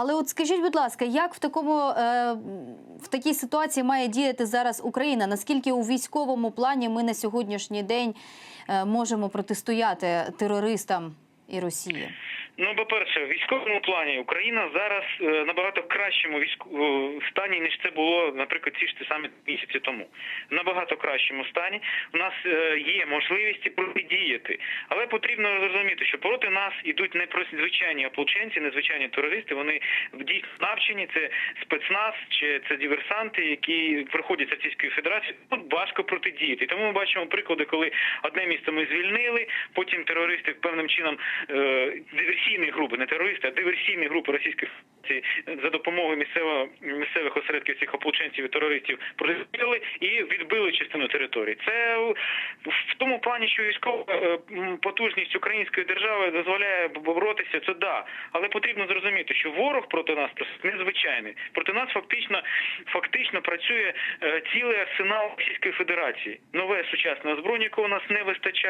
Але от скажіть, будь ласка, як в такому е, в такій ситуації має діяти зараз Україна? Наскільки у військовому плані ми на сьогоднішній день е, можемо протистояти терористам і Росії? Ну, по-перше, в військовому плані Україна зараз е, набагато кращому війську ніж це було, наприклад, ці ж ті самі місяці тому. В набагато кращому стані. У нас е, є можливості протидіяти, але потрібно зрозуміти, що проти нас ідуть не просто звичайні ополченці, не звичайні терористи. Вони дійсно навчені. Це спецназ чи це диверсанти, які приходять з Російської Федерації. Тут важко протидіяти. Тому ми бачимо приклади, коли одне місто ми звільнили, потім терористи певним чином е, диверсійні групи, не терористи, а диверсійні групи Російської Федерації за допомогою місцевого місцевих осередків цих ополченців і терористів протидіяли і відбили частину території. Це в тому плані, що військова е, потужність української держави дозволяє боротися, це да. Але потрібно зрозуміти, що ворог проти нас незвичайний. Проти нас фактично фактично працює е, цілий арсенал Російської Федерації. Нове сучасне озброєння, якого у нас не вистачає.